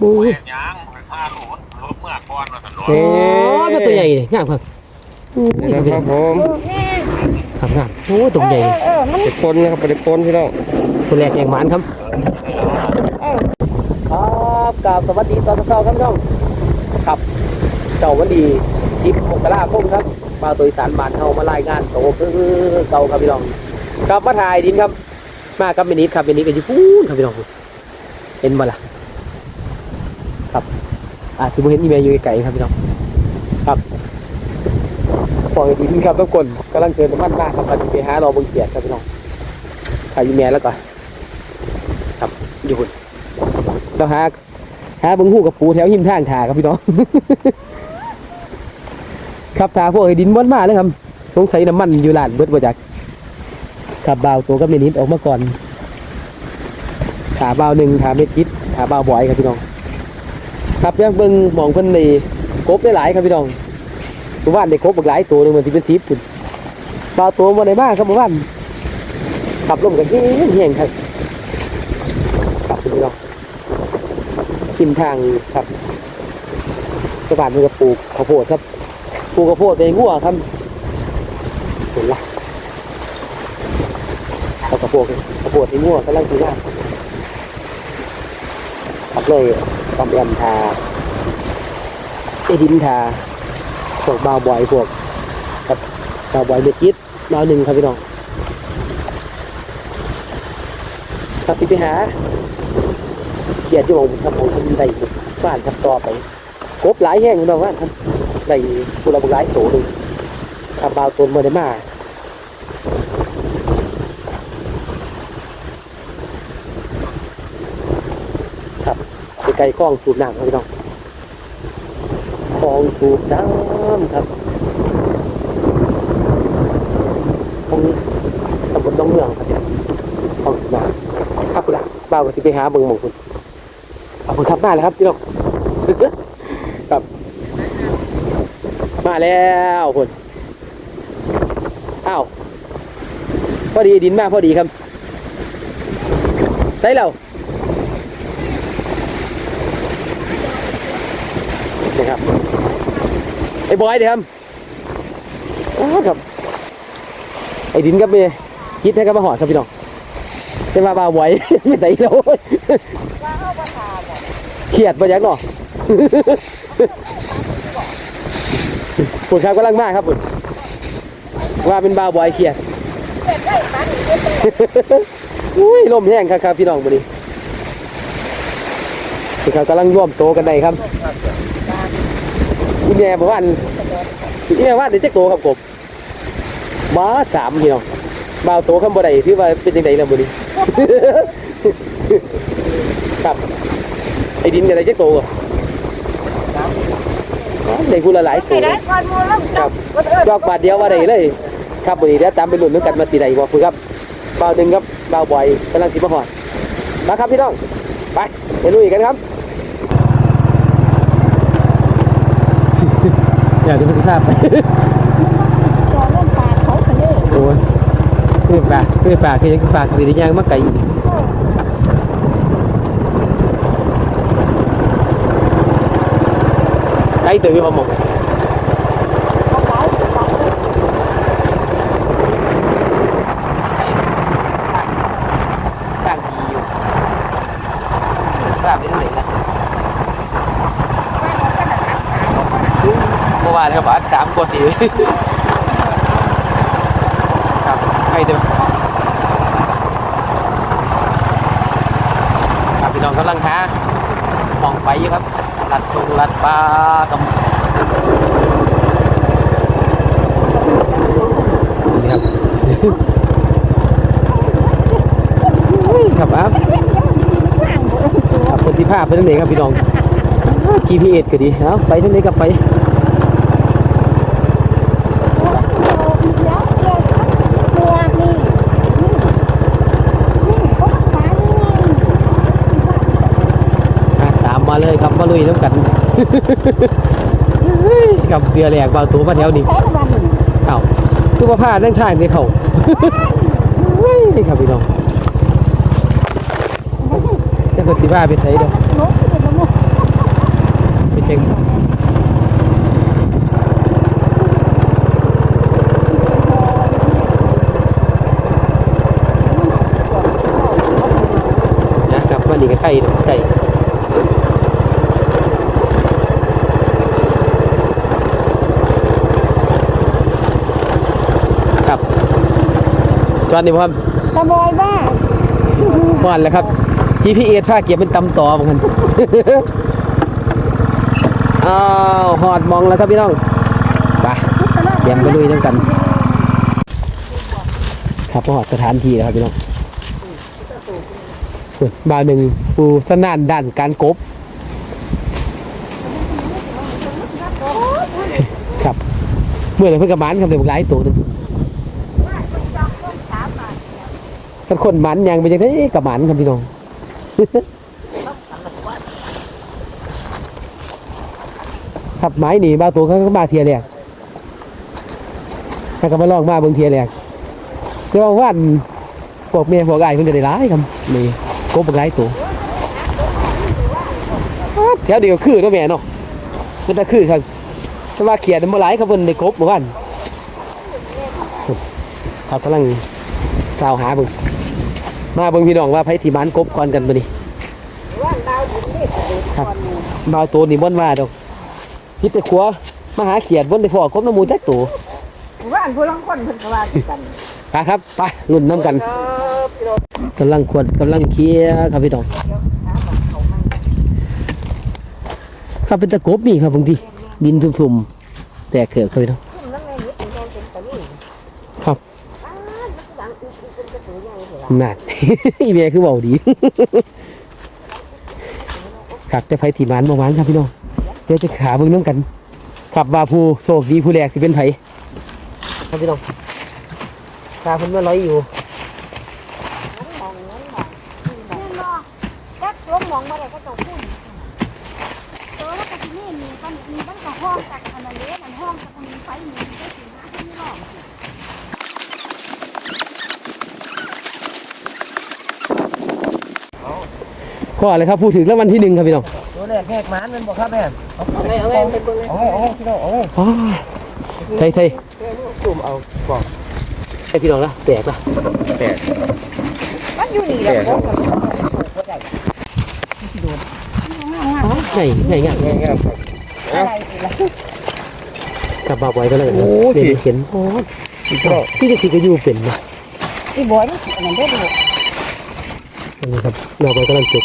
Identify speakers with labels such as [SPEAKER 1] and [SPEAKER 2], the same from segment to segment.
[SPEAKER 1] บู
[SPEAKER 2] โอ้
[SPEAKER 1] ย
[SPEAKER 2] ยยังพาลูกรถเมื่อก่อนมาถนน
[SPEAKER 1] โอ้ยมันตัวใหญ่นี่งามครับโอ้ย
[SPEAKER 3] นะ
[SPEAKER 1] ค
[SPEAKER 3] ค
[SPEAKER 1] รั
[SPEAKER 3] รั
[SPEAKER 1] บบ
[SPEAKER 3] ผม
[SPEAKER 1] ครับงามโอ้ยตัวใหญ่
[SPEAKER 4] เออมัน
[SPEAKER 3] เด็กคนนะครับเป็นเด็กคนพี่น้อง
[SPEAKER 1] ตัวแรกแกงหวานครับ
[SPEAKER 4] เออ
[SPEAKER 1] ครับกราบสวัสดีตอนเช้าครับพี่น้องครับเจ้าวันดีทิพย์มกราคมครับมาตัวอีสานบ้านเฮามารายงานโตคือเก่าครับพี่น้องกลับมาถ่ายดินครับ มากับเมนิดครับเมนิดกันอยู่พูนครับพี่น้องเห็นบ่ล่ะ ครับอาจจะเห็นอีเมลอยู่ไกลๆครับพี่น้องครับปล่อยดินครับทุกคนกำลังเกินน้ำมันมากครับมันไปหารอเบงเกียรครับพี่น้องถ่ายอีเมลแล้วก็ครับอยู่พุ่นเราหาหาบิ้งหูกับปูแถวหิมทางถาครับพี่น้องครับถาพวกไอ้ดินม้วนมาเลยครับสงสัยน้ำมันอยู่ลานเบิดบ่จักขับเบาตัวกับเมนิดออกมาก่อนขาเบาหนึ่งขาเม็ดคิดขาเบาบ่อยครับพี่น้อง ครับยังเบิ้งหมองเพิ่นในกบได้หลายครับพี่น้องหมู่บ้านได้กบบักหลายตัวหนึงมันสิเป็นสิบปุ่นเบาตัวมาในบ้านครับหมู่บ้านขับลมกันเฮี้ยงเฮียงครับครับพี่น้องกินทางครับชาวบ้านมันก็ปลูกข้าวโพดครับปลูกข้าวโพดในงัวครับเห็นละข้าวโพดข้าวโพดในงัวกำลังกินน้ำครับเลย ตำแอมทาไอ้ดินทาพวกบาวบอยพวกครับบาวบอยเด็กยิดบาวหนึ่งครับพี่น้องครับที่ไปหาเขียดอยู่ของครับของคนใดบ้านครับต่อไปกบหลายแห้งคุณน้องว่าครับในกุหลาบหลายโตหนึ่งทำบาวตนมาได้มาครับ ไกลกล้องสูบน้ำครับพี่น้องกล้องสูบน้ำครับของตำบลน้องเมืองครับเนี่ยกล้องสูบน้ำครับคุณละบ่าวก็สิไปหาเบิ่งมองคุณขอบคุณครับมาแล้วครับพี่น้องครับ มาแล้วคุณอ้าวพอดีดินมากพอดีครับได้แล้วนะครับ ไอ้บอยเดี๋ยวครับอ้าวครับ ไอ้ดินครับเมียคิดให้กับมาหอดครับพี่น้องจะมาบ่าวบอยไม่ได้แล้ว
[SPEAKER 4] ว่าเข้ามาถามอะ
[SPEAKER 1] เครียดไปยักเนาะปุ่นครับกำลังมากครับปุ่นว่าเป็นบาบอยเครียดอุ้ยลมแห้งครับครับพี่น้องบุรีปุ่นครับกำลังร่วมโตกันได้ครับ อีแม่บอกว่าอีแม่ว่าเดี๋ยวจะโตครับผมมาสามพี่น้องบาวโตข้างบนใดที่ว่าเป็นยังไงล่ะบุรีครับไอ้ดินกับอะไรจะโตอะได้พูดละหลายตัว
[SPEAKER 4] ได้ก่อนมูลแล้ว
[SPEAKER 1] ครับจอกบาทเดียวว่าได้เลย ครับวันนี้เดี๋ยวตามไปหลุ้นด้วยกันมาตีใดบ่คือครับเบาหนึ่งครับเบาบ่อยกำลังสิมาหอดมาครับพี่น้องไปไปลุยกันครับ อยากจะไปภาพไป
[SPEAKER 4] จอเล่นปลาเขาคนนี้
[SPEAKER 1] โอ้ยคือปากคือปากคือยังคือปากคือได้ย่างมาไก่อยู่ไก่ตื่นอยู่บ่หมอง
[SPEAKER 4] เขาขายเขาขาย
[SPEAKER 1] ตั้งดีอยู่ภาพเป็นไหนนะ เมื่อวานครับอัดสามกว่าสี่ครับให้เดี๋ยวครับพี่น้องกำลังหามองไปอยู่ครับลัดตรงลัดปลากำนี่ครับครับอะ
[SPEAKER 4] เล่นเยอะจริงว่างหมด
[SPEAKER 1] ครับคนที่ภาพไปทางไหนครับพี่น้อง GPS ก็ดีเอาไปทางไหนก็ไป ยน้ำกันกับเกลือแหลกเบาตัวมาแถวนี้เอ้าตู้ว่าผ้านั่งท่ายในเขาเฮ้ยครับพี่น้องจะกดที่บ้าไปใส่เด้อไปเจ๊ง
[SPEAKER 4] นะ
[SPEAKER 1] ครับวันนี้
[SPEAKER 4] ก็ใกล้ใก่ น
[SPEAKER 1] อนนี้บ่ครับ
[SPEAKER 4] ตะบอยบ้า
[SPEAKER 1] ก่อนแล้วครับ GPS พาเก็บเป็นตำต่อเหมือนกันอ้าวหอดมองแล้วครับพี่น้องไปเตรียมไปลุยน้ำกัน ครับหอดสถานที่แล้วครับพี่น้องส่วนบาวหนึ่งปูสนานด้านการกบครับเมื่อไหร่เพิ่งกระมันครับเดี๋ยวหลายตัวหนึงถ้า คนหมันยังไปยังไงกระมันครับพี่น้องครับไม้หนีบาตัวเขาก็มาเทียแรกถ้าก็มาลองมาเบิ่งเทียแรกเดี๋ยวว่าอันพวกเมียพวกไอ้ายเพิ่นจะได้ร้ายครับนี่กบบักหลายตัวแถวเดียวคือเนาะแม่เนาะมันจะคือครับแต่ว่าเขียนมาหลายครับเพิ่นได้กบเมื่อวานครับกำลังสาวหาเบิ่ง มาเบิ่งพี่น้องว่าไผที่บ้านกบก่อนกันบ่นี่ครับบ่าวตัวนี่บ่นว่าดอกพิดแต่ขัวมาหาเขียดบนได้พอกบน้ำมูจักตัว
[SPEAKER 4] ว่าอันผู้ลังคนเพิ่นก็ว่าคือกัน
[SPEAKER 1] ไปครับไปรุ่นน้ำกันกำลังขวดกำลังเคลียร์ครับพี่น้องครับเป็นตะกบนี่ครับบางทีดินทุ่มๆแตกเถือกครับพี่น้อง
[SPEAKER 4] นั่น อีเม
[SPEAKER 1] ย์คือเบาดีครับจะไปถีมันเมื่อวานครับพี่น้องเดี๋ยวจะขาเบิ่งน้ำกันขับว่าผู้โชคดีผู้แรกสิเป็นไผครับพี่น้องขาเพิ่นมาลอยอยู่
[SPEAKER 4] มองนั้นมองแม่นบ่จักล้มมองมาได้ก็ต้องพูดเออแล้วก็ที่นี่มีกันมีมันก็ห้องจากอันนั้นเด้มันห้องจากมีไฟมีได้สิหาที่นี่หรอก
[SPEAKER 1] ข้ออะไรครับพูดถึงแล้ววันที่หนึ่งครับพี่น้อง
[SPEAKER 3] ตัวแรกแหกหมานมันบอกครับแม่เอาไงเอาไงไปเบิ่งเอาไงเอาไงพี่น้องเอาไง
[SPEAKER 1] อ๋อใช่ใช่
[SPEAKER 3] จุ่มเอากล่อง
[SPEAKER 1] ไอพี่น้องละแตกละ
[SPEAKER 3] แตก
[SPEAKER 4] มันอยู่นี่แหละบ่กัน
[SPEAKER 1] ไงไงไง
[SPEAKER 3] ง่ายง่าย
[SPEAKER 4] อะไรสิล่ะ
[SPEAKER 1] กลับมาบ่อยก็แล้วกันครับ
[SPEAKER 3] โอ้ย
[SPEAKER 1] เป็นเห็นโอ้ย
[SPEAKER 3] พี่น้อง
[SPEAKER 1] พี่จะคิดจะอยู่เป็นนะ
[SPEAKER 4] อีบอยมันสิอันนั้นได้บ่
[SPEAKER 1] อันนี้ครับเราไปกำลังจก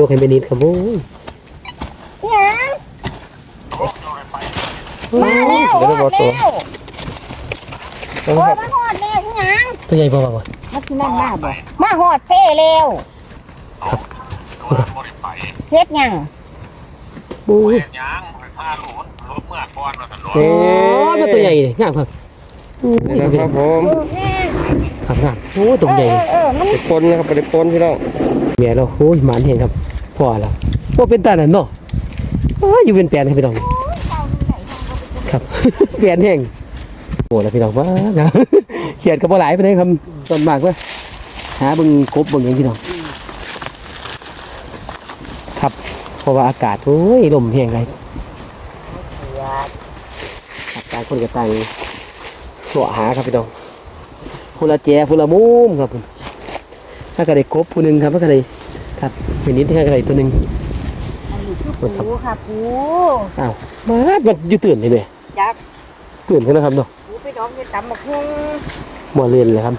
[SPEAKER 1] จกให้เมนิดครับโอ้ย
[SPEAKER 4] มาแล้วฮอดแล้วโอ้ยมาฮอดแล้วอีหยัง
[SPEAKER 1] ตัวใหญ่พอป่ะ
[SPEAKER 4] มาสิแม่นมาบ่มาฮอดเซ่แล้วเฮ็ดหยัง
[SPEAKER 1] โอ้ย
[SPEAKER 2] เฮ็ดยังไปพาลูกรถเมื่อก่อนว่าถนน
[SPEAKER 3] เฮ้
[SPEAKER 1] โอ้ยมันตัวใหญ่เลยงามครับโอ้ย
[SPEAKER 3] นะครั
[SPEAKER 1] บ
[SPEAKER 3] ผม
[SPEAKER 4] เออแม่
[SPEAKER 1] ครับงามโอ้ยตัวใหญ่
[SPEAKER 4] เออเออมัน
[SPEAKER 3] ปปนนะครับไปปนพี่น้อง
[SPEAKER 1] เมียเราโอ้ยหมันเห็นครับ พอแล้วว่าเป็นตาหนันเนาะอยู่เป็นแปลนครับพี่น้องครับแปลนแห้งโอ้แล้วพี่น้องว่าเขียนกับว่าไหลไปเลยครับส่วนมากว่าหาบิ่งกบบิ่งอย่างพี่น้องครับเพราะว่าอากาศโอ้ยลมแห้งไรต่างคนกับต่างสวหาครับพี่น้องคนละแจคนละมุมครับผมถ้าก็ได้กบผู้หนึ่งครับถ้าก็ได้ เป็นนิดที่ก็ได้ตัวหนึ่ง
[SPEAKER 4] ปูค่ะปู
[SPEAKER 1] อ้าวมาดมันอยู่ตื่นเลยไหม
[SPEAKER 4] จัก
[SPEAKER 1] ตื่นกันแล้วครับเนาะ
[SPEAKER 4] ปูไปน้องไปตำบักหุ่ง
[SPEAKER 1] หมอเรียนเลยครับ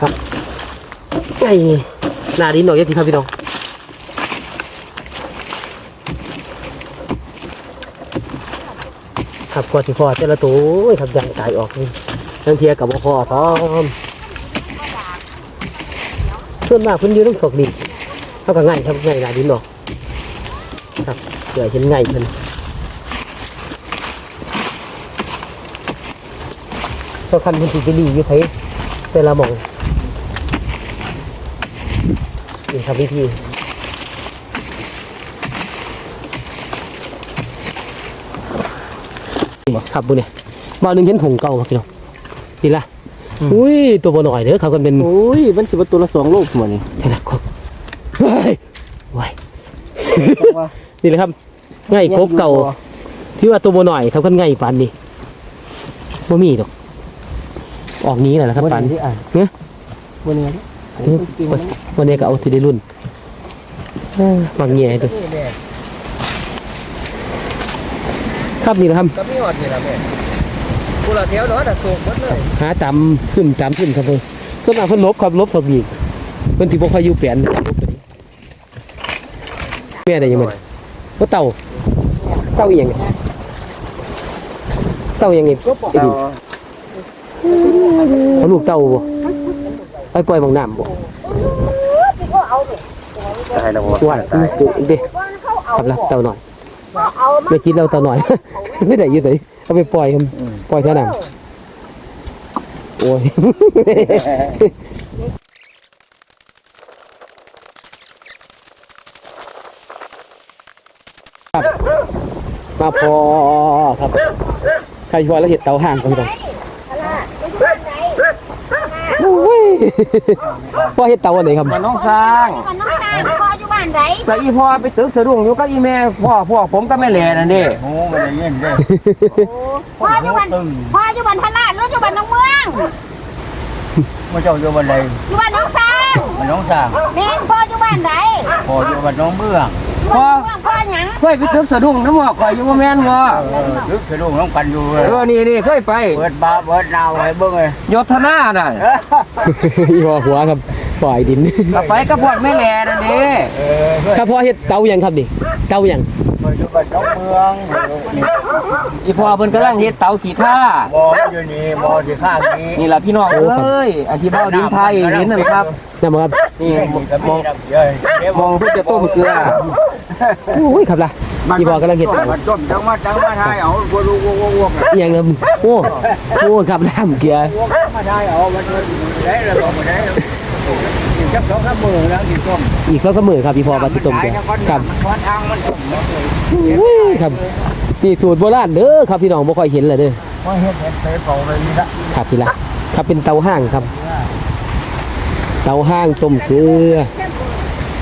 [SPEAKER 1] ครับไอ้หนาดินหน่อยยังทีครับพี่น้องครับกว่าที่พอแต่ละตัวโอ้ยครับยังตายออกเลยทั้งเทียกับบ่พอพร้อมส่วนมากเพิ่นอยู่ต้องสอกดิน เท่ากับง่ายครับง่ายหนาดินเนาะครับเดี๋ยวเห็นง่ายเพิ่นเพราะคันเพิ่นสิไปดีอยู่ไผแต่ละหม่องนี่ครับวิธีครับบุเนี่ยมาหนึ่งเห็นผงเก่าครับพี่น้องนี่ละอุ้ยตัวบ่หน่อยเด้อเขากันเป็น
[SPEAKER 3] โอ้ยมันสิบตัวละสองโลหมดนี่
[SPEAKER 1] ใช่ละครับเฮ้ยว้าย นี่แหละครับง่ายครบเก่า ที่ว่าตัวบ่หน่อยเขากันง่ายปานนี้บ่มีดอก ออกนี้แหละครับปาน
[SPEAKER 3] ที่อ่าน
[SPEAKER 1] เนี่ย
[SPEAKER 3] วันนี้
[SPEAKER 1] วันนี้ก็เอาที่ได้รุ่นเอ้อบางแง่ด้วยครับนี่แหละครับ
[SPEAKER 3] ก็มีหอดนี่ละแม่กูละแถวเนาะแต่สูงหมดเลย
[SPEAKER 1] หาจำขึ้นจำขึ้นครับผมส่วนมากเพิ่นลบครับลบสบีกเพิ่นสิบ่ค่อยอยู่แปลนลบตัวนี้ แม่ได้ยังไงว่าเต่า เต่าอีหยังไงเต่าอีหยังไงไอ้ดินเอาลูกเต่าบ่ไปปล่อยบางน้ำบ่
[SPEAKER 3] ใช่แล้วบ่
[SPEAKER 1] ว่าเด้ครับละเต่าหน่อยไม่จิตเราเต่าหน่อย ไม่ได้อยืดเลยเอาไปปล่อยครับปล่อยเท่านั้นโอ้ย ครับ มาพอครับใครพอแล้วเห็ดเตาห่างกันก่อนโอ้ยพ่อเห็ดเตาอันไหนครับ
[SPEAKER 3] มันน้องสร้าง
[SPEAKER 4] มันน้องตาพ่ออยู่บ้านไหน
[SPEAKER 3] แต่อีพ่อไปตึกสะดุ้งอยู่กับอีแม่พ่อพ่อผมก็ไม่แหล่นั่นเด้
[SPEAKER 5] โอ้ไม่ได้ยินเด้
[SPEAKER 4] พ่ออยู่บ้านพ่ออยู่บ้านทลาดหรืออยู่บ้านน้องเมือง
[SPEAKER 5] มาเจ้าอยู่บ้านใด
[SPEAKER 4] อยู่บ้านน้องสร้าง
[SPEAKER 5] มันน้องสร้าง
[SPEAKER 4] แม่นพ่ออยู่บ้านไหน
[SPEAKER 5] พออยู่บ้านน้องเมือง
[SPEAKER 3] พ่อ
[SPEAKER 4] เมืองพ่อหยัง
[SPEAKER 3] เคยไปตึกสะดุ้งน้ำหมอกข่อยอยู่บ่แม่นบ่
[SPEAKER 5] เออลึกสะดุ้งน้องกันอยู่เลย
[SPEAKER 3] เออนี่นี่เคยไป
[SPEAKER 5] เปิดบาเปิดนาวให้เบิ่งเลย
[SPEAKER 3] ยศนาน่ะ
[SPEAKER 1] อีพอหัวครับปล่อยดิน
[SPEAKER 3] ก็ไปกับพวกแม่แหล่นั่นเด้
[SPEAKER 5] เออเพื่อน
[SPEAKER 1] ครับพ่อเห็ดเตายังครับนี่เตายัง
[SPEAKER 5] เปิดอยู่บ้านน้องเมืองนี่
[SPEAKER 3] อีพ่อเพิ่นกำลังเฮ็ดเตาขี้ท่า
[SPEAKER 5] มออยู่นี่มอที่ข้างนี้
[SPEAKER 3] นี่ล่ะพี่น้องเอ้ยอันที่เบ้าดินไทยเห็นนั่นครับ
[SPEAKER 1] นั่นบ่ครับ
[SPEAKER 3] นี่
[SPEAKER 5] นี่ก็
[SPEAKER 3] ม
[SPEAKER 5] มี
[SPEAKER 3] อง
[SPEAKER 5] น้ำเยอะเดี๋ยว
[SPEAKER 3] มองเพื่อจะต้มเกลือ
[SPEAKER 1] โอ้ยครับล่ะอีพอกำลังเห็ดเตา
[SPEAKER 5] มันต้มจังมาจังมาทายเอาวัวลูกวัววัววัว
[SPEAKER 1] อหยังครับโอ้โอ้ครับน้ำเกลือ
[SPEAKER 5] วัวมาทายเอามันได้แล้วบอกมาได้ จับสองสามมือแล้วที่ต้ม
[SPEAKER 1] อีกสักสมือครับอีพอปฏิต้มเกลือครับ
[SPEAKER 5] มันทางมันต้ม
[SPEAKER 1] โอ้ยครับนี่สูตรโบราณเด้อครับพี่น้องบ่ค่อยเห็นเลยเด้อ
[SPEAKER 5] ว่าเฮ็ดเฮ็ดไปเผาเลยนี่ละ
[SPEAKER 1] ครับพี่ละครับเป็นเตาห้างครับ เตาห้างต้มเกลือ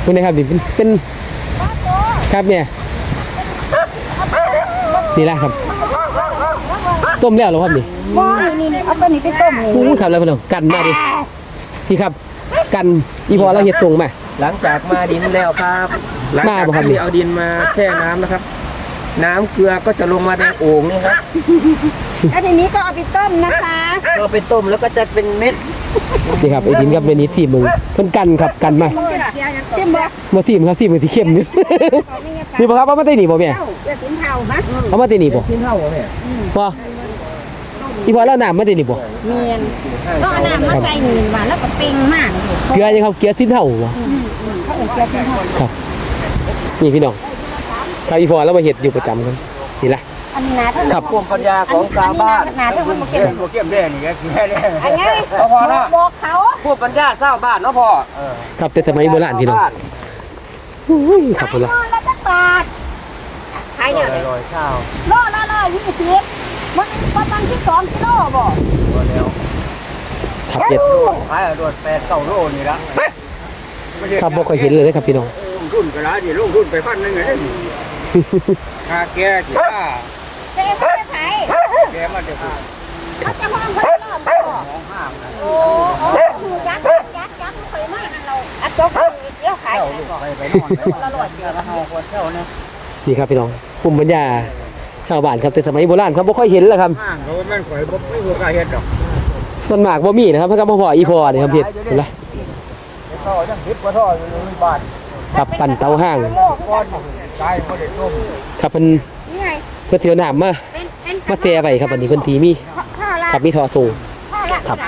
[SPEAKER 1] คุณนะครับนี่เป็นเป็นครับเนี่ยนี่แหละครับ ต้มแล้วเหรอครับนี่
[SPEAKER 4] พ่อนี่นี่เอาตัวนี้ไปต้มนี่
[SPEAKER 1] โอ้ยครับแล้วพี่น้องกันมาดิพี่ครับ กันอีพอเราเห็ดตรงมา
[SPEAKER 3] หลังจากมาดินแล้วครับหลัง
[SPEAKER 1] มา
[SPEAKER 3] จาก
[SPEAKER 1] บ่ครับ
[SPEAKER 3] ที่เอาดินมาแช่น้ำนะครับ น้ำเกลือก็จะลงมาในโอ่งนี่ครับ
[SPEAKER 4] แล้วทีนี้ก็เอาไปต้มนะคะ
[SPEAKER 3] เราไปต้มแล้วก็จะเป็นเม็ด
[SPEAKER 1] นี่ครับไอ้ดินกับเมนิดทีมมึงเพิ่นกันครับกันมา
[SPEAKER 4] ชิมบ่
[SPEAKER 1] มาทีมครับทีมมือที่เข้มนี่นี่บ่ครับเอามาได้หนีบ่แม่
[SPEAKER 4] เจ้าเลือดสินเทาฮะ
[SPEAKER 1] เอามาได้หนีบ่
[SPEAKER 3] กินเท่าบ่เนี่ย
[SPEAKER 1] บ่ อีพอแล้วน้ำมาได้หนีบ่
[SPEAKER 4] เมียนก็เอาน้ำมาใส่นี่มาแล้วก็เต็งมาก
[SPEAKER 1] เกลือยังครับเกลือสิ้นเท่าบ่
[SPEAKER 4] เขาเอ็นเกลือสินเทา
[SPEAKER 1] ครับ นี่พี่น้องครับอีพอแล้วมาเห็ดอยู่ประจำครับนี่ละ
[SPEAKER 4] อันนี้นะเท่า
[SPEAKER 1] ครับ
[SPEAKER 3] ภูมิปัญญาของชาวบ้าน
[SPEAKER 4] นาเท่ามันบ่
[SPEAKER 5] เก็
[SPEAKER 4] เก็
[SPEAKER 5] บบพวกเก็บได้นี่ก็แค่นี้
[SPEAKER 4] อันนี้
[SPEAKER 3] เอาพอเนาะ
[SPEAKER 4] บอกเขา
[SPEAKER 3] ภูมิปัญญาชาวบ้านเนาะพ่อ
[SPEAKER 1] ครับแต่สมัยโบราณพี่น้อง
[SPEAKER 3] ชวบ้
[SPEAKER 1] อุ้ยครับพุ่นละ
[SPEAKER 4] โลละจักบาทขายเนี่ย
[SPEAKER 5] ลอยข้าว
[SPEAKER 4] โลละร้อยยี่สิบ มันประมาณที่สองกิโลบ่
[SPEAKER 5] ตัวแล้ว
[SPEAKER 1] ครับเห็ด
[SPEAKER 5] ขายรถแปดเก้าโลนี่ละ
[SPEAKER 1] ครับบ่ค่อยเห็นเลยนะครับพี่น้อง
[SPEAKER 5] ลงทุนก็แล้วดิลงทุนไปพันหนึงเลยนี่ค่าแก่ที่ค่า
[SPEAKER 4] เจ๊เขาจะขาย
[SPEAKER 5] แก่มันจะพูด
[SPEAKER 4] เขาจะมองเขาจะรอบบ่
[SPEAKER 5] ของห้างนะ
[SPEAKER 4] โอ้โอ้ยักษ์ยักษ์ยักษ์เคยมากเราอัดจบเดี๋ยวขาย
[SPEAKER 5] เจ้าลูกไปไปนอนไปละร้อยเดียวละห้าคนเจ้าเนี่ย
[SPEAKER 1] นี่ครับพี่น้องภูมิปัญญา ชาวบ้านครับแต่สมัยโบราณครับบ่ค่อยเห็นแล้วครับ
[SPEAKER 5] ห้างเขาแม่นข่อยบ่ไม่หัวกล้าเฮ็ดดอก
[SPEAKER 1] ส่วนมากบ่มีนะครับเพิ่นก็บ่พออีพอนี่ครับเฮ็ดเห็นละ
[SPEAKER 5] ท่อยังคิดว่าท่ออยู่ในบ้าน
[SPEAKER 1] ครับปั่นเตาห้าง
[SPEAKER 5] ก้อนตายบ่ได้ต้ม
[SPEAKER 1] ครับเพิ่น
[SPEAKER 4] นี่ไง
[SPEAKER 1] เพิ่นเที่ยวน้ำมา
[SPEAKER 4] เป็นเป็น
[SPEAKER 1] มาแซ่ไว้ครับอันนี้เพิ่นทีมี
[SPEAKER 4] ข้าวละ
[SPEAKER 1] ครับมีทอทรง
[SPEAKER 4] ข้าวละ
[SPEAKER 1] ครับ
[SPEAKER 4] ไหน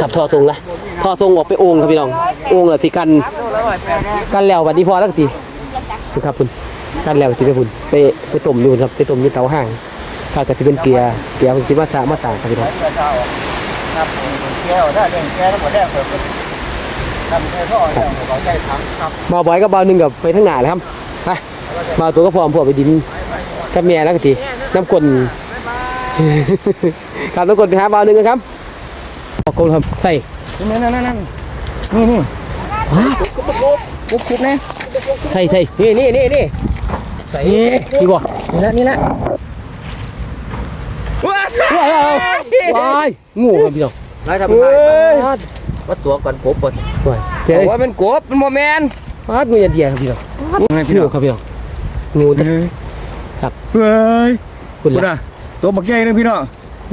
[SPEAKER 1] ครับทอทรงละทอทรงออกไปโอ่งครับพี่น้องโอ่งละที่กันกันแล้วบัดนี้พอแล้วก็ทีนี่ครับคุณ กันแล้วที่ไปพุ่นไปไปต้มอยู่ครับไปต้มอยู่เตาห้างข้าวก็สิเป็นเกลือเกลือเพิ่นสิมาสามาต่างครับพี่น้อง
[SPEAKER 5] เจ้าครับแก้วถ้าเรื่องแก้วแล้วบ่ได้เปิดทำแค่ท่อแล้วเขาใช้ถังครับ
[SPEAKER 1] บ่าวบอยกับบ่าวหนึงกับไปทางหน้าเลยครับไปบ่าวตัวก็พร้อมพวกไปดินกับแม่แล้วก็ทีน้ำกลนครับน้ำกลนไปหาบ่าวหนึงกันครับขอบคุณครับใส่
[SPEAKER 3] นั่นนั่นนั่นนี่นี่คุบคุบนะ
[SPEAKER 1] ใส่ใส่
[SPEAKER 3] นี่นี่นี่นี่ ใส่นี่
[SPEAKER 1] นี่บ่
[SPEAKER 3] นี่ละนี่ละว้า
[SPEAKER 1] ว้าวว้ายงูครับพี่น้อง
[SPEAKER 3] ไรทำไงว่าตัวก่อนกบก่อน
[SPEAKER 1] ว้ายเจ๊
[SPEAKER 3] ว่าเป็นกบเป็นโมแมน
[SPEAKER 1] ฟาดงูยันเดียครับพี่น้อง
[SPEAKER 3] ไงพี่
[SPEAKER 1] งู
[SPEAKER 3] น้อง
[SPEAKER 1] ครับพี่น้องงูตะครับ
[SPEAKER 3] เฮ้ย
[SPEAKER 1] คุณ
[SPEAKER 3] คุณ
[SPEAKER 1] ละ
[SPEAKER 3] อะตัวบักใหญ่เลยพี่น้อง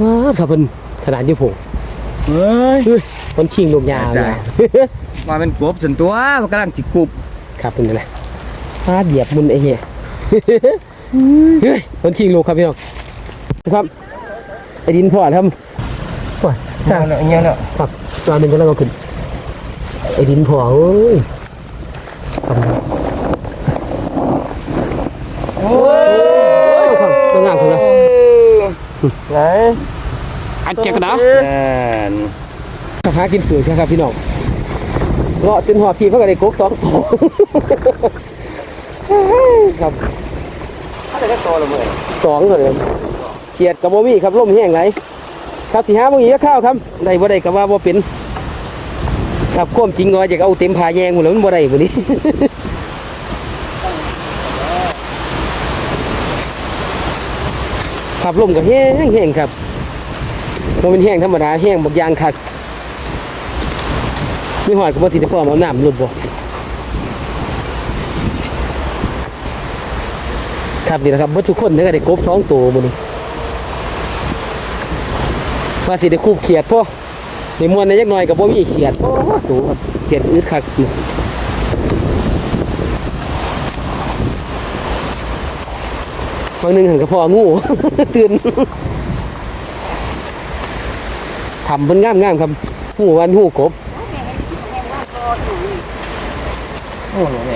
[SPEAKER 1] ว้าดครับเพิ่นขนาดอยี่ผง
[SPEAKER 3] เฮ้ย
[SPEAKER 1] เฮ้ยคนขิงลูกยาว
[SPEAKER 3] ได้
[SPEAKER 1] เนี่ย
[SPEAKER 3] มาเป็นกบส่วนตัวมันกำลังจิกุบ
[SPEAKER 1] ครับเป็นไงนะฟาดเหยียบมุนไอ้เหี้ย เฮ้ยคนขิงลูกครับพี่น้องครับไอ้ดินพ่อครับโอ้ย
[SPEAKER 3] เงี้ยเนาะเงี้ยเนาะ
[SPEAKER 1] ครับตัวหนึ่งก็แล้วก็ขึ้นไอ้ดินพ่อเอ้ยครับ
[SPEAKER 3] โอ้
[SPEAKER 1] โอ้ยครับตัวงามครับนะ
[SPEAKER 3] ไหน
[SPEAKER 1] อัดเจ็บกันนะ
[SPEAKER 3] นั่น
[SPEAKER 1] หากินฝืนครับพี่น้องเลาะจนหอบทีเพื่อก็ได้กบสองตัว ครับ
[SPEAKER 3] อะไรก็โตละเมื่อย
[SPEAKER 1] สองเลยเขียดกับโบมี่ครับล่มแห้งไหลครับที่หาบางอีกข้าวครับได้บ่ได้ก็ว่าบ่เป็นครับความจริงก็ว่าจะเอาเต็มผาแยงหมดแล้วมันบ่ได้บ่นี้ขับลมก็แห้งแห้งครับมันเป็นแห้งธรรมดาแห้งบักอยางคักมีหอดก็บ่ติดแต่พร้อมเอาน้ำลดบ่ ครับนี่แหละครับเบ่ทุกคนได้ก็ได้กบสองตัวมื้อนี้ว่าสิได้คูบเขียดพ่อในมวนในยักหน่อยก็บ่มีเขียดโอ้โหครับเขียดอึดคักอยู่บางหนึงหันก็พองูตื่นทำเป็นงามงามๆครับหูวันหูกบ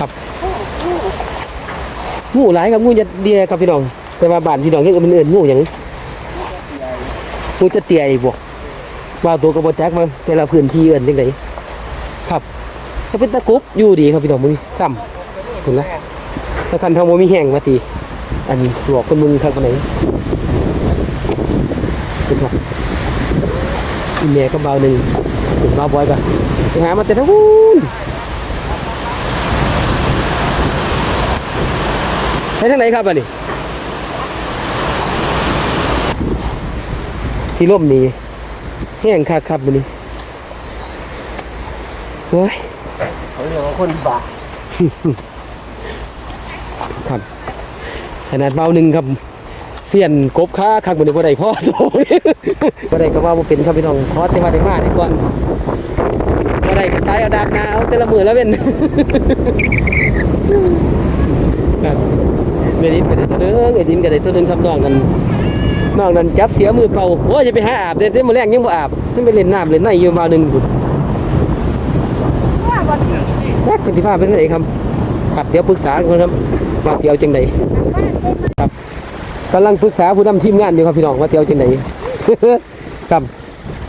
[SPEAKER 1] ครับ งูหลายครับงูจะเดียครับพี่น้อง แต่ว่าบ้านพี่น้องยังเป็นเอื่นงูอย่างงูจะเตียอีกบ่ว่าตัวกระบอกจักมาแต่ละพื้นที่เอื่นจังไดครับก็เป็นตะกรุบอยู่ดีครับพี่น้องมึงซ้ำถึงนะถ้าคันทางโมมีแห้งมาตีอันสวกคนมึงครับคนไหนเป็นครับอีเมียก็เบาหนึ่งถึงเบาบอยก็ไปหามาแต่ทั้งนู้น ไปทางไหนครับอันนี้ที่ร่มนี้แห้งคักครับมันนี้โอ้ย
[SPEAKER 3] เขาเรียกว่าคนบ้า
[SPEAKER 1] ครับขนาดเบาหนึ่งครับเสียนกบค้าคักมันนี้บ่ได้พ่อโตนี่บ่ได้ก็ว่าบ่เป็นครับพี่น้องขอแต่ว่าได้มาได้ก่อนบ่ได้ก็ตายเอาดาบหนาเอาแต่ละมือแล้วเป็นครับ เมดินก็ได้ตัวหนึงไอ้ดินก็ได้ตัวหนึงครับน้องกันน้องนั้นจับเสียมือเปล่าโอ้ยจะไปหาอาบเด้แต่มื้อแรกยังบ่อาบยังไปเล่นน้ำเล่นในอยู่เบาหนึ่งพุ่น
[SPEAKER 4] ว่าบ่ดี
[SPEAKER 1] จักเป็นที่ภาพเป็นไงครับครับเดี๋ยวปรึกษากันครับว่าสิเอาจังได
[SPEAKER 4] บ้านเป็นมากำ
[SPEAKER 1] ลังปรึกษาผู้นำทีมงานอยู่ครับพี่น้องว่าสิเอาจังไดครับ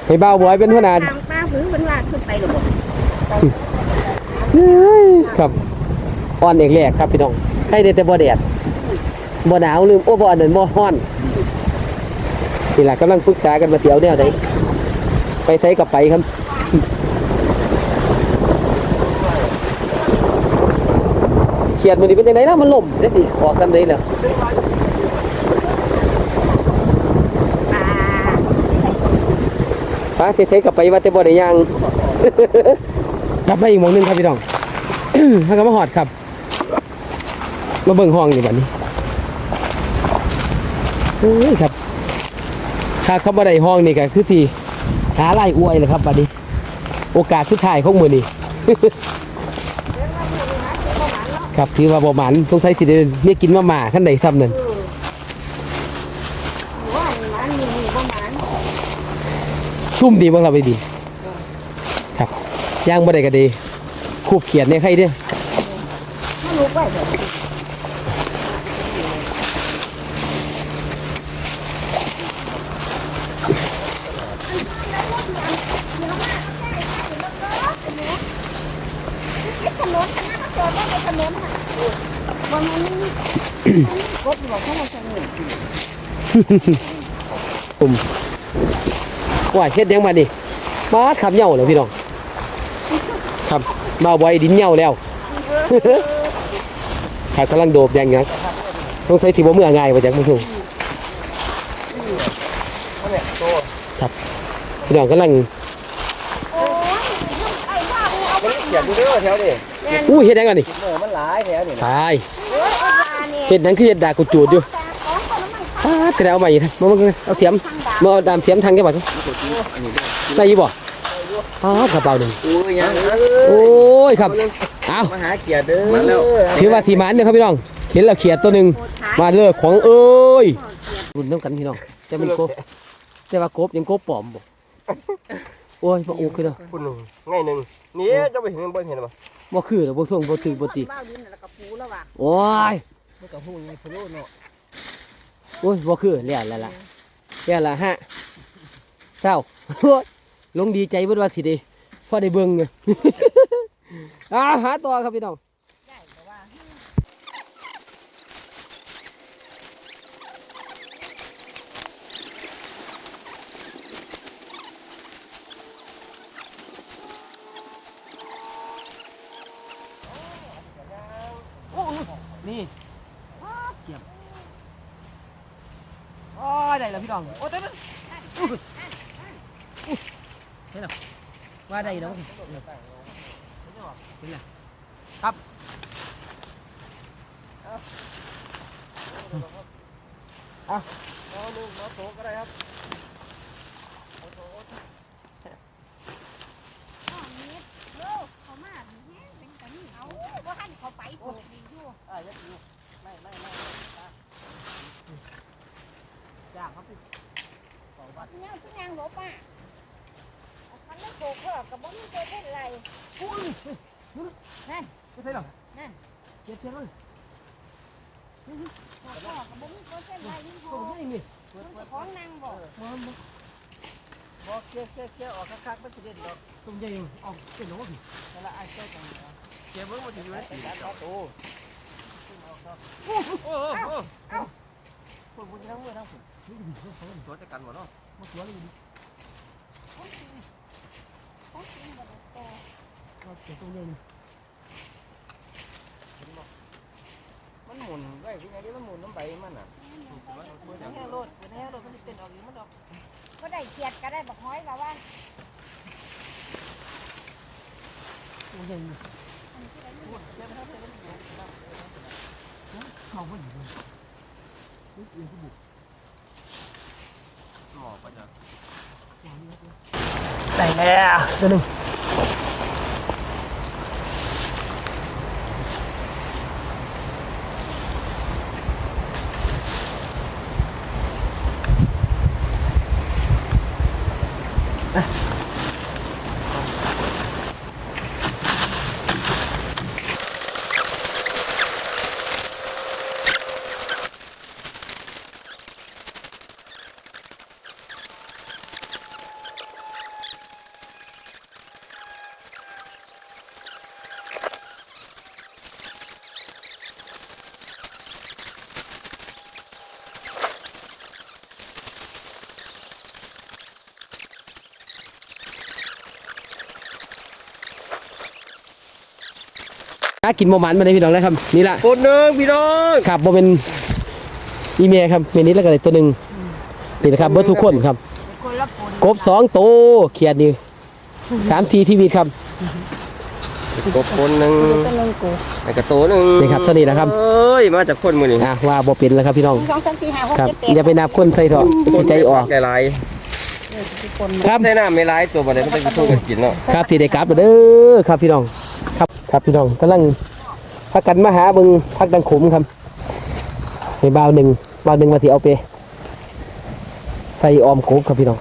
[SPEAKER 1] ให้บ่าวบอยเป็นหัวหน้า
[SPEAKER 4] ตามป้าหือเป็นว่าขึ้นไปหรือบ่
[SPEAKER 1] ครับอ่อนเอกแรกครับพี่น้องให้ได้แต่บ่แดด บ่หนาวลืมโอ้บ่อันนั้นบ่ฮ้อนนี่แหละกำลังปรึกษากันมาเที่ยวแนวใดไปไสกับไปครับเขียดมันนี่เป็นยังไงนะมันล่มได้สิออกกันได้แล้ว
[SPEAKER 4] ป่า
[SPEAKER 1] ไปไสกับไปว่าแต่บ่ได้ย่างกลับมาอีกมองนึงครับพี่น้องถ้าก็มาหอดครับ มาเบิ่งห้องนี่แบัดนี้ อ้ยครับ ถ้าเขาบ่ได้ห้องนี่ก็คือสิหาไล่อวยเลยครับบัดนี้ โอกาสสุดท้ายของมือนี้ครับถือว่าบ่หมันสงสัยสิได้มีกินมาหมาคันใดซ้ำนั่น
[SPEAKER 4] ว่านี่มันมีมีบ่มัน
[SPEAKER 1] ซุ่มดีบ้างเราไปดีครับย่างบ่ได้ก็ดีคูบเขียดเนี่ยใครเด้อ
[SPEAKER 4] ไม่รู้ไปเถอะ ถนนนะเขาจอดไว้ในถนนน่ะวันนั้นกบบอกเขามาใส่เงิน
[SPEAKER 1] ตุ่มว่าเฮ็ดยังมานี่มาขับเหย่าเลยพี่น้องครับมาบ่อยดินเหย่าแล้วครับกำลังโดบแดงยังสงใสัยสิบ่เมื่อง่ายว่าจักมื้อสูครับพี่น้องกำลัง
[SPEAKER 4] อู้เฮ็
[SPEAKER 1] ดยังกันนี่ตาย
[SPEAKER 4] เฮ็
[SPEAKER 1] ดยังคือเฮ็ดดากูจูดอยู่ กระเอาใหม่นะมามาเอาเสียมมาเอาดามเสียมทางแกบ่ได้อยู่บ่อ๋อกระเป๋าหนึ่ง
[SPEAKER 3] โอ้ยยัง
[SPEAKER 1] โอ้ยครับเอา
[SPEAKER 3] มาหาเกียรติเด้อมาแล้ว
[SPEAKER 1] ถือว่าสีหมันเด้อครับพี่น้องเห็นแล้วเขียดตัวหนึ่งมาเลิกของเอ้ยรุ่นน้ำกันพี่น้องจะเป็นโกบแต่ว่ากบยังโกบปลอมบ่โอ้ยบ่โอเคเนาะ
[SPEAKER 5] คุณหนึ่งง่ายหนึ่งนี่จะไปเห็นบ่เห็นบ่
[SPEAKER 1] บ่คือหรอกบ่ส่งบ่ถึงบ่ติ
[SPEAKER 4] บ้าดินแล้วก็ปูแล้วว่ะ
[SPEAKER 1] โอ้ย
[SPEAKER 3] มันก็ฮู้ยังพะโล้เนาะ
[SPEAKER 1] โอ้ยบ่คือแล้วแล้วล่ะแล้วล่ะฮะเศร้าโอ้ยลงดีใจเบิดว่าสิได้พอได้เบิ่งไงอ่าหาต่อครับพี่น้อง
[SPEAKER 4] ได้แต่ว่า
[SPEAKER 1] นี่เก็บโอ้ยได้แล้วพี่น้ องโอ้ยได้แล้วอุ้ยอุ้ยเห็นแล้วว่าได้แล้วเห็นแล้วครับ
[SPEAKER 5] เอาหนึ่งเอโตก็ได้ครับ
[SPEAKER 4] เขามาดีแฮงเป็นกันเอาบ่ทันเขาไปโผล่ดีอยู่
[SPEAKER 5] อ่ายัดอยู่ไม่ไม่ไม่
[SPEAKER 1] ยากครับ
[SPEAKER 4] เนี่ยทุกอย่างหลบอะเอาคันไม่โผล่ก็ก็บ่มีตัวเท่นไร
[SPEAKER 1] ไม่ใช่หรอ
[SPEAKER 4] นั่น
[SPEAKER 1] เก็บเสียงเลย
[SPEAKER 4] โผล่ก็ก็บ่มีตัวเท่นไรยิ่งโผ
[SPEAKER 1] โอ้
[SPEAKER 4] ล่
[SPEAKER 1] ยนี่
[SPEAKER 4] มันจะของนางบ่
[SPEAKER 5] บ่เกี้ยเกี้ยเกี้ยออกคักๆมันสิเด็ดดอก
[SPEAKER 1] ตรงใจเองออกเป็นหรอวะพี่
[SPEAKER 5] นั่นละไอ้เกี้ยจังเกี้ยเบิ่งมันสิอยู่ในตีนเอาโตโอ้โห คุณคุณทั้งมือทั้งฝุ่น
[SPEAKER 1] นี่ก็ดีเขาเขา
[SPEAKER 5] ตัวจะกันบ่เนาะ
[SPEAKER 1] เขาสวยเลยดิ
[SPEAKER 4] ของจริงของจริงบ่ได้โต
[SPEAKER 1] เขาเก็บตรงใจนี่
[SPEAKER 5] มันหมุนไว้ที่ไหนที่มันหมุนน้ำใบมันอะมันแห้งโลดมันแห้งโลดมันสิเป็นออกอยู่มันดอก
[SPEAKER 4] บ่ได้เขียดก็ได้บักห้อยว่าว่า
[SPEAKER 1] ตรงใจนี่เขาก็อยู่เลย ใส่แล้วตัวหนึ่ง กินบ่หมันมาได้พี่น้องแล้วครับนี่ล่ะ
[SPEAKER 5] คนหนึ่งพี่น้อง
[SPEAKER 1] ครับบ่เป็นอีเมียครับเมนิดแล้วก็เลยตัวหนึ่งนี่นะครับเบิร์ทุกคนครับ
[SPEAKER 4] คนละปน
[SPEAKER 1] กบสองโตวเขียดนี่สามสี่ทีวีครับ
[SPEAKER 5] กบคนหนึ่ง
[SPEAKER 4] ตัวนึงกู
[SPEAKER 5] ไอ้กระโตหนึ่ง
[SPEAKER 1] นี่ครับตัวนี้นะครับ
[SPEAKER 5] เอ้ยมาจากคนมือนี่
[SPEAKER 1] อะว่าบ่เป็นแล้วครับพี่น้อง
[SPEAKER 4] สองสามสี่ห้าหก
[SPEAKER 1] ครับ
[SPEAKER 4] เจ็ดแปด
[SPEAKER 1] อย่าไปนับคนใส่เถอะเสียใจออก
[SPEAKER 5] ไก่ลาย
[SPEAKER 4] คน
[SPEAKER 1] ครับ
[SPEAKER 5] ใส่น้ำไม่ลายตัวบ่ได้มันจะสู้กันกินเนาะ
[SPEAKER 1] ครับสีเดกราบเด้อครับพี่น้อง ครับครับพี่น้องกำลังพักกันมาหาเบิ่งพักดังขมครับให้บ่าวหนึ่งบ่าวหนึ่งมาที่เอาไปใส่ออมโคกครับพี่น้อง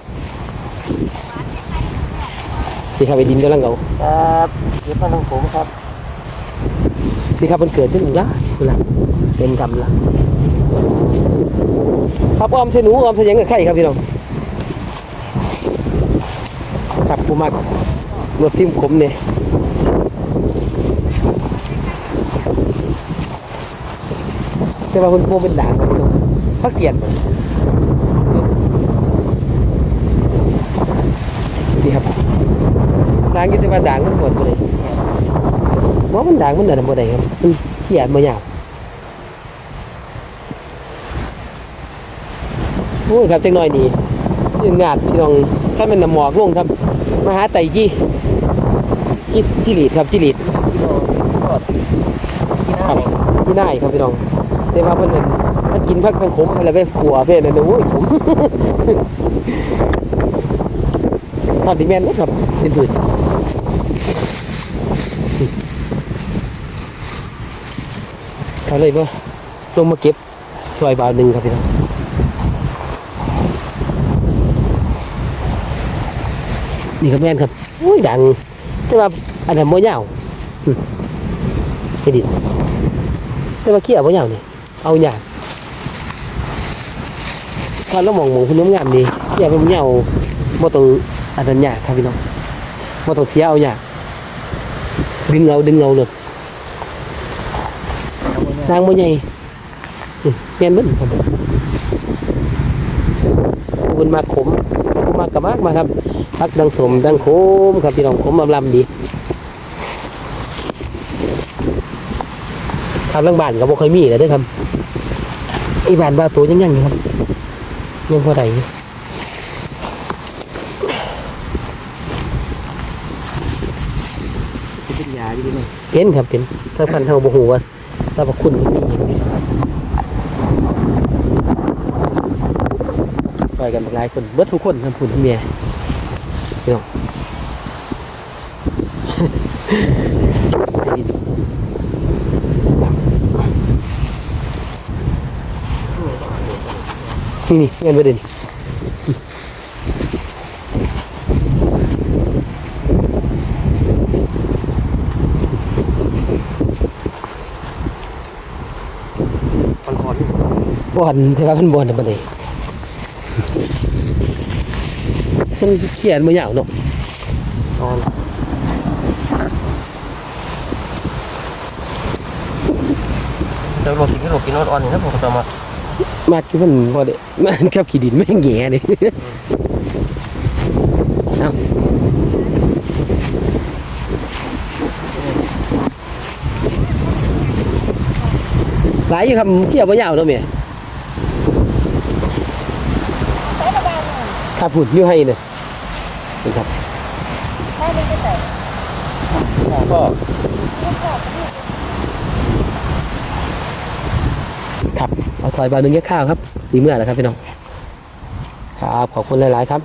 [SPEAKER 1] นี่ครับไอ้ดินกำลังเอา
[SPEAKER 5] ครับเดี๋ยวพ่อน้องผมครับ
[SPEAKER 1] นี่ครับมันเกิดขึ้นละดูละเป็นกำละครับออมใส่หนูออมใส่หยังกับไข่ครับพี่น้องครับผู้มักรสทิมขมเนี่ย แต่ว่าคนโปเป็นด่างครับพี่น้องพักเกียรตินี่ครับด่างอยี่แต่ว่าด่างมันหมดเลยบ่มันด่างมันเดินบ่ได้ครับมันเขียดบ่ยากโอ้ยครับจังหน่อยนี่ยังงาดพี่น้องถ้ามันน้ำหมอกลงครับมาหาไต่จี้จิจิลีดครับจิลีดครับที่น่ายครับพี่น้อง แต่ว่าเพิ่นนั่นถ้ากินผักทางขมอะไรไปขัวไปนั่นน่ะโอ้ยขมทอดที่แม่นนะครับเป็นผืนเขาเลยบ่ลงมาเก็บซอยบาวหนึ่งครับพี่น้องนี่ครับแม่นครับอุ้ยดังแต่ว่าอันนั้นโมยาวอืมไอ้ดิแต่ว่าเขี้ยวโมยาวนี่ เอาหยากตอเรามองมองคุณน้ำงามดีเขี้ยวเป็นโมยาบ่ต้องอันนั้นหยากครับพี่น้องบ่ต้องเสียเอาหยากดึงเอาดึงเอาเลยสร้างโมใหญ่อืมแม่นบิ้ครับคุณมาขมคุณมากระมากมาครับพักดังสมดังโคมครับพี่น้องขมำลำดีครับเรื่องบ้านก็บ่เคยมีเลยด้อครับ อ้บ้านบ้านตัวยังยังอยู่ครับ ยังพอได้อยู่เป็นยาดีไหมเป็นครับเป็นถ้าพันเท่าบ่ฮู้ว่าสรรพคุณมันมีอย่างนี้ซอยกันหลายคนเบิดทุกคนครับคุณเมีย นี่นี่เงินประเด็นมันคอนบอลใช่ป่ะมันบอลแต่ประเด็นมันเขียนมาอย่างเนาะตอน
[SPEAKER 3] เดี๋ยวเรากินขนมกินนอดอ่อนนี่นะผมก็จะมา
[SPEAKER 1] มากคือมันพอเด้มันขับขี่ดินแม่แง่เลยเอาหลายอยู่ครับเกี่ยวมายาวเนาะเมียครับหุ่นอยู่ให้เนี่ยนี่ครับ
[SPEAKER 3] ก็
[SPEAKER 1] ครับ เอาถอยบาหนึ่งแยกข้าวครับดีเมื่อแล้วครับพี่น้องครับขอบคุณหลาย ๆ ครับ